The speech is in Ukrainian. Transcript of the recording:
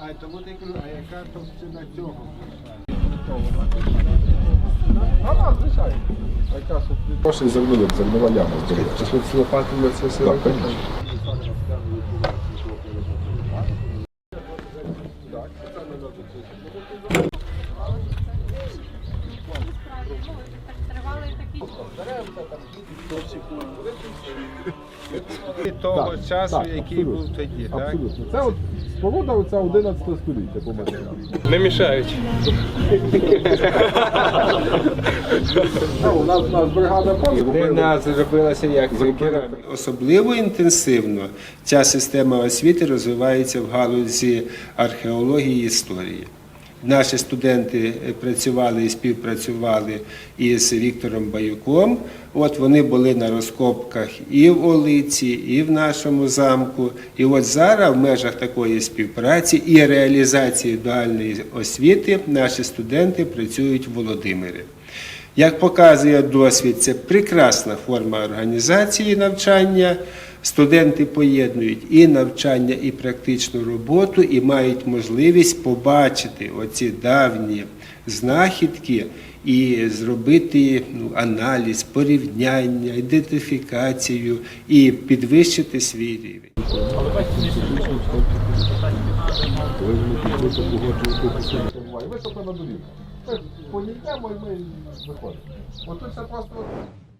А это вот я кажу, а яка товщина цього? Гроші загнули, зернова яма з лопатами це все? Так, звісно. Того Так, часу, так, який абсолютно. був тоді, так? Абсолютно. Це от споруда оця 11 століття по матеріалу. Не мішають. У нас, у нас бригада Вона зробилася як особливо інтенсивно. Ця система освіти розвивається в галузі археології і історії. Наші студенти е, працювали і співпрацювали із Віктором Баюком. От вони були на розкопках і в Олиці, і в нашому замку. І от зараз в межах такої співпраці і реалізації дуальної освіти наші студенти працюють в Володимирі. Як показує досвід, це прекрасна форма організації навчання. Студенти поєднують і навчання, і практичну роботу, і мають можливість побачити оці давні знахідки і зробити ну, аналіз, порівняння, ідентифікацію і підвищити свій рівень. Високо на долівку. Ми поїдемо і ми виходимо. От тут це просто.